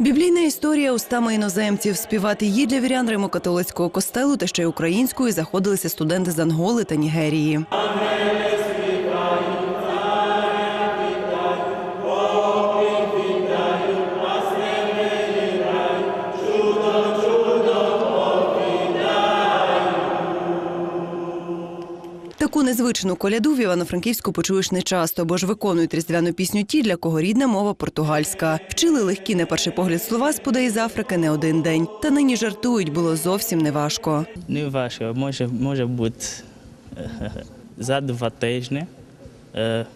Біблійна історія устами іноземців співати її для вірян Римо-католицького костелу та ще й українською заходилися студенти з Анголи та Нігерії. Таку незвичну коляду в Івано-Франківську почуєш нечасто, бо ж виконують різдвяну пісню ті, для кого рідна мова португальська. Вчили легкі на перший погляд слова спода із Африки не один день. Та нині жартують, було зовсім неважко. Не важко, може, може бути е, за два тижні. е,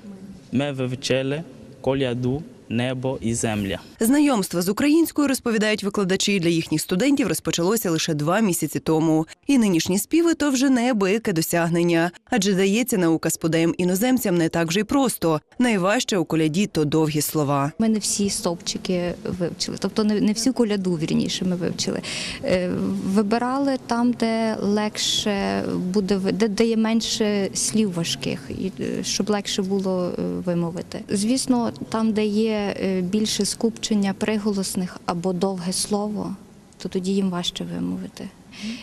Ми вивчили коляду, небо і земля. Знайомство з українською розповідають викладачі для їхніх студентів розпочалося лише два місяці тому. І нинішні співи то вже неабияке досягнення. Адже дається наука сподаєм іноземцям не так вже й просто. Найважче у коляді то довгі слова. Ми не всі стовпчики вивчили, тобто не, не всю коляду вірніше ми вивчили. Е, Вибирали там, де легше буде де, де є менше слів важких, і е, щоб легше було е, вимовити. Звісно, там, де є е, більше скупчення приголосних або довге слово, то тоді їм важче вимовити.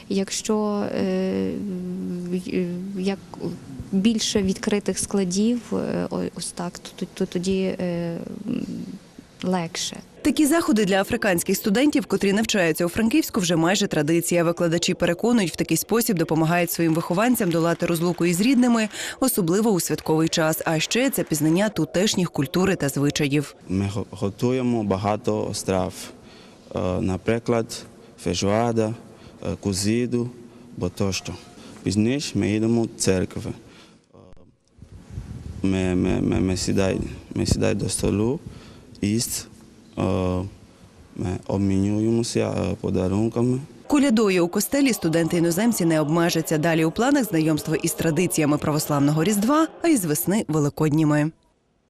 Якщо е, як більше відкритих складів, е, ось так, то, то тоді легше. Такі заходи для африканських студентів, котрі навчаються у Франківську, вже майже традиція. Викладачі переконують, в такий спосіб допомагають своїм вихованцям долати розлуку із рідними, особливо у святковий час. А ще це пізнання тутешніх культури та звичаїв. Ми готуємо багато страв. Е, Наприклад, фейжоада, е, кузіду, бо тощо. Пізніше ми їдемо в церкви. Е, Ми, ми, ми, ми, сідаємо, ми сідаємо до столу, е, ми обмінюємося е, подарунками. Колядою у костелі студенти іноземці не обмежаться. Далі у планах знайомство із традиціями православного різдва, а із весни великодніми.